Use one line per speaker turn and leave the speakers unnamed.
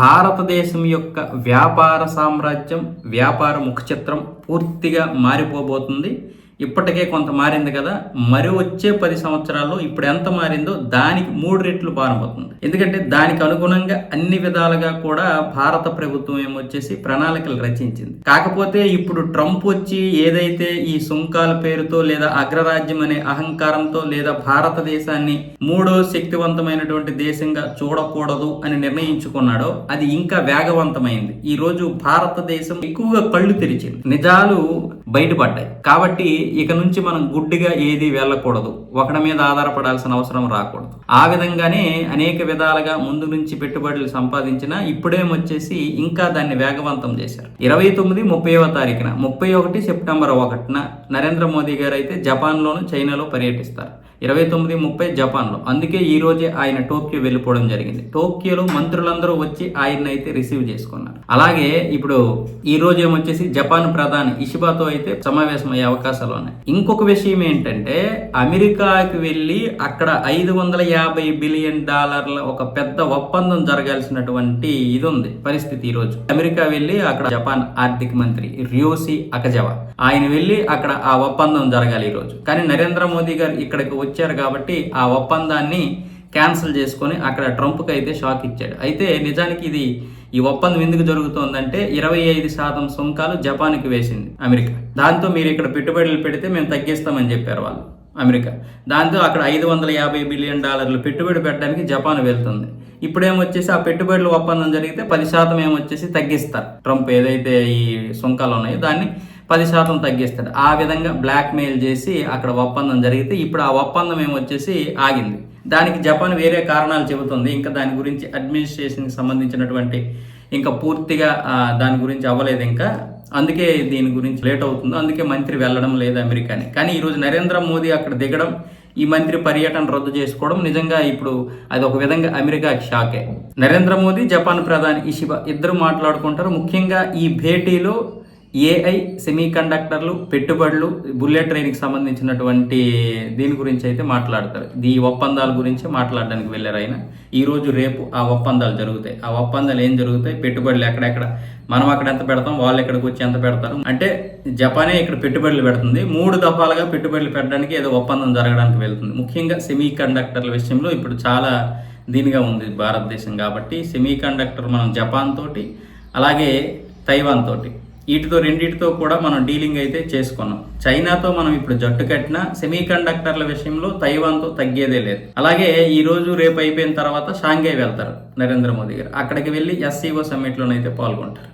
భారతదేశం యొక్క వ్యాపార సామ్రాజ్యం వ్యాపార ముఖచిత్రం పూర్తిగా మారిపోబోతుంది. ఇప్పటికే కొంత మారింది కదా మరి వచ్చే పది సంవత్సరాల్లో ఇప్పుడు ఎంత మారిందో దానికి మూడు రెట్లు మారబోతుంది ఎందుకంటే దానికి అనుగుణంగా అన్ని విధాలుగా కూడా భారత ప్రభుత్వం ఏమొచ్చేసి ప్రణాళికలు రచించింది. కాకపోతే ఇప్పుడు ట్రంప్ వచ్చి ఏదైతే ఈ సుంకాల పేరుతో లేదా అగ్రరాజ్యం అనే అహంకారంతో లేదా భారతదేశాన్ని మూడో శక్తివంతమైనటువంటి దేశంగా చూడకూడదు అని నిర్ణయించుకున్నాడో అది ఇంకా వేగవంతమైంది. ఈ రోజు భారతదేశం ఎక్కువగా కళ్ళు తెరిచింది. నిజాలు బయటపడ్డాయి. కాబట్టి ఇక నుంచి మనం గుడ్డిగా ఏది వెళ్ళకూడదు. ఒకటి మీద ఆధారపడాల్సిన అవసరం రాకూడదు. ఆ విధంగానే అనేక విధాలుగా ముందు నుంచి పెట్టుబడులు సంపాదించిన ఇప్పుడేమొచ్చేసి ఇంకా దాన్ని వేగవంతం చేశారు. ఇరవై తొమ్మిది ముప్పైవ తారీఖున. ముప్పై ఒకటి సెప్టెంబర్ ఒకటిన నరేంద్ర మోదీ గారు అయితే జపాన్లోను చైనాలో పర్యటిస్తారు. ఇరవై తొమ్మిది ముప్పై జపాన్లో. అందుకే ఈరోజే ఆయన టోక్యో వెళ్ళిపోవడం జరిగింది. టోక్యోలో మంత్రులందరూ వచ్చి ఆయన అయితే రిసీవ్ చేసుకున్నారు. అలాగే ఇప్పుడు ఈ రోజు ఏమొచ్చేసి జపాన్ ప్రధాని ఇషిబాతో అయితే సమావేశం అయ్యే అవకాశాలు ఉన్నాయి. ఇంకొక విషయం ఏంటంటే అమెరికాకి వెళ్ళి అక్కడ ఐదు వందల యాభై బిలియన్ డాలర్ల ఒక పెద్ద ఒప్పందం జరగాల్సినటువంటి ఇది ఉంది పరిస్థితి ఈ రోజు. అమెరికా వెళ్ళి అక్కడ జపాన్ ఆర్థిక మంత్రి రియోసి అకజవా. ఆయన వెళ్ళి అక్కడ ఆ ఒప్పందం జరగాలి ఈ రోజు. కానీ నరేంద్ర మోదీ గారు ఇక్కడికి వచ్చారు కాబట్టి ఆ ఒప్పందాన్ని క్యాన్సిల్ చేసుకొని అక్కడ ట్రంప్కి అయితే షాక్ ఇచ్చాడు. అయితే నిజానికి ఇది ఈ ఒప్పందం ఎందుకు జరుగుతోందంటే ఇరవై ఐదు శాతం సుంకాలు జపాన్కి వేసింది అమెరికా. దాంతో మీరు ఇక్కడ పెట్టుబడులు పెడితే మేము తగ్గిస్తామని చెప్పారు వాళ్ళు అమెరికా. దాంతో అక్కడ ఐదు వందల యాభై బిలియన్ డాలర్లు పెట్టుబడి పెట్టడానికి జపాన్ వెళ్తుంది. ఇప్పుడేమొచ్చేసి ఆ పెట్టుబడుల ఒప్పందం జరిగితే పది శాతం ఏమొచ్చేసి తగ్గిస్తారు. ట్రంప్ ఏదైతే ఈ సుంకాలు ఉన్నాయో దాన్ని పది శాతం తగ్గిస్తాడు. ఆ విధంగా బ్లాక్ మెయిల్ చేసి అక్కడ ఒప్పందం జరిగితే ఇప్పుడు ఆ ఒప్పందం ఏమొచ్చేసి ఆగింది. దానికి జపాన్ వేరే కారణాలు చెబుతుంది. ఇంకా దాని గురించి అడ్మినిస్ట్రేషన్కి సంబంధించినటువంటి ఇంకా పూర్తిగా దాని గురించి అవ్వలేదు ఇంకా. అందుకే దీని గురించి లేట్ అవుతుంది. అందుకే మంత్రి వెళ్ళడం లేదు అమెరికాని. కానీ ఈరోజు నరేంద్ర మోదీ అక్కడ దిగడం ఈ మంత్రి పర్యటన రద్దు చేసుకోవడం నిజంగా ఇప్పుడు అది ఒక విధంగా అమెరికాకి షాకే. నరేంద్ర మోదీ జపాన్ ప్రధాని ఇషిబా ఇద్దరు మాట్లాడుకుంటారు. ముఖ్యంగా ఈ భేటీలో ఏఐ సెమీ కండక్టర్లు పెట్టుబడులు బుల్లెట్ ట్రైన్కి సంబంధించినటువంటి దీని గురించి అయితే మాట్లాడతారు. ఈ ఒప్పందాల గురించి మాట్లాడడానికి వెళ్ళారు ఆయన. ఈరోజు రేపు ఆ ఒప్పందాలు జరుగుతాయి. ఆ ఒప్పందాలు ఏం జరుగుతాయి? పెట్టుబడులు ఎక్కడెక్కడ? మనం అక్కడ ఎంత పెడతాం? వాళ్ళు ఎక్కడికి వచ్చి ఎంత పెడతారు? అంటే జపానే ఇక్కడ పెట్టుబడులు పెడుతుంది. మూడు దఫాలుగా పెట్టుబడులు పెట్టడానికి ఏదో ఒప్పందం జరగడానికి వెళ్తుంది. ముఖ్యంగా సెమీ కండక్టర్ల విషయంలో ఇప్పుడు చాలా దీనిగా ఉంది భారతదేశం కాబట్టి సెమీ కండక్టర్ మనం జపాన్ తోటి అలాగే తైవాన్ తోటి. వీటితో రెండింటితో కూడా మనం డీలింగ్ అయితే చేసుకున్నాం. చైనాతో మనం ఇప్పుడు జట్టు కట్టిన సెమీ కండక్టర్ల విషయంలో తైవాన్తో తగ్గేదే లేదు. అలాగే ఈ రోజు రేపు అయిపోయిన తర్వాత షాంఘై వెళ్తారు నరేంద్ర మోదీ గారు. అక్కడికి వెళ్ళి ఎస్సీఓ సమ్మిట్లోనైతే పాల్గొంటారు.